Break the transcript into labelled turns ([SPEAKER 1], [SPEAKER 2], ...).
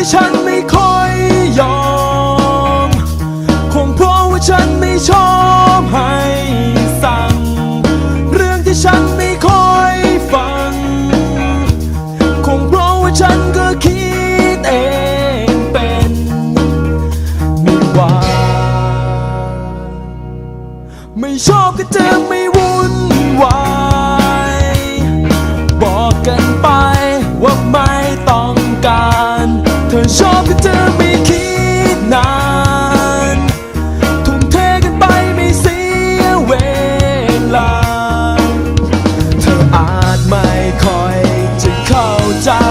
[SPEAKER 1] ที่ฉันไม่ค่อยยอม คงเพราะว่าฉันไม่ชอบให้สั่ง เรื่องที่ฉันไม่ค่อยฟัง คงเพราะว่าฉันก็คิดเองเป็นนี่ว่า ไม่ชอบก็จะไม่วุ่นวายบอกกันไปว่าไม่ต้องการ 口罩。